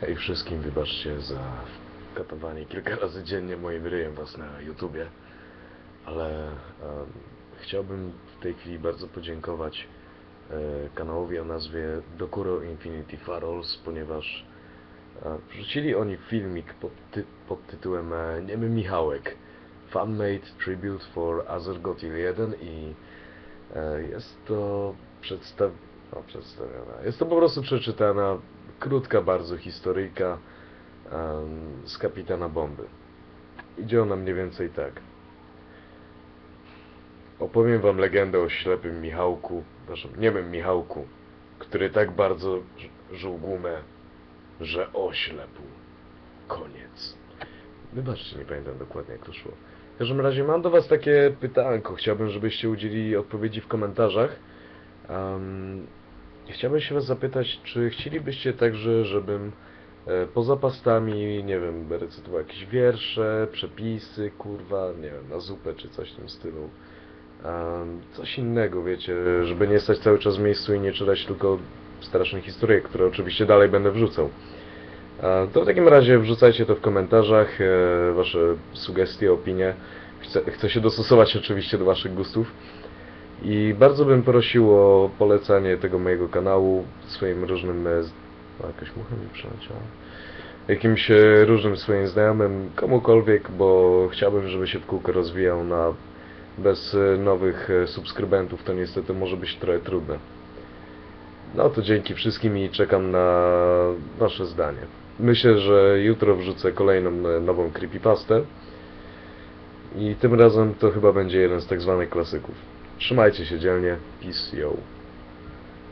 Hej wszystkim, wybaczcie za katowanie kilka razy dziennie moim ryjem was na YouTubie, ale chciałbym w tej chwili bardzo podziękować e, kanałowi o nazwie Dokuro Infinity Farols, ponieważ e, wrzucili oni filmik pod, ty pod tytułem e, Niemy Michałek Fanmade Tribute for Azergotil 1 i e, jest to przedstaw... no, przedstawiona. Jest to po prostu przeczytana, krótka bardzo historyjka z kapitana bomby. Idzie ona mniej więcej tak. Opowiem wam legendę o ślepym Michałku, przepraszam, niemym Michałku, który tak bardzo żuł gumę, że oślepł. Koniec. Wybaczcie, nie pamiętam dokładnie jak to szło. W każdym razie mam do was takie pytanko. Chciałbym, żebyście udzielili odpowiedzi w komentarzach. Um, chciałbym się was zapytać, czy chcielibyście także, żebym e, poza pastami, nie wiem, recytował jakieś wiersze, przepisy, kurwa, nie wiem, na zupę czy coś w tym stylu. Coś innego, wiecie, żeby nie stać cały czas w miejscu i nie czytać tylko strasznych historii, które oczywiście dalej będę wrzucał. To w takim razie wrzucajcie to w komentarzach, e, wasze sugestie, opinie. Chcę, chcę się dostosować oczywiście do waszych gustów. I bardzo bym prosił o polecanie tego mojego kanału swoim różnym... e, O, jakaś mucha mi przeleciała. Jakimś e, różnym swoim znajomym, komukolwiek, bo chciałbym, żeby się w kółko rozwijał na... Bez e, nowych subskrybentów to niestety może być trochę trudne. No to dzięki wszystkim i czekam na wasze zdanie. Myślę, że jutro wrzucę kolejną nową creepypastę. I tym razem to chyba będzie jeden z tak zwanych klasyków. Trzymajcie się dzielnie. Peace, yo.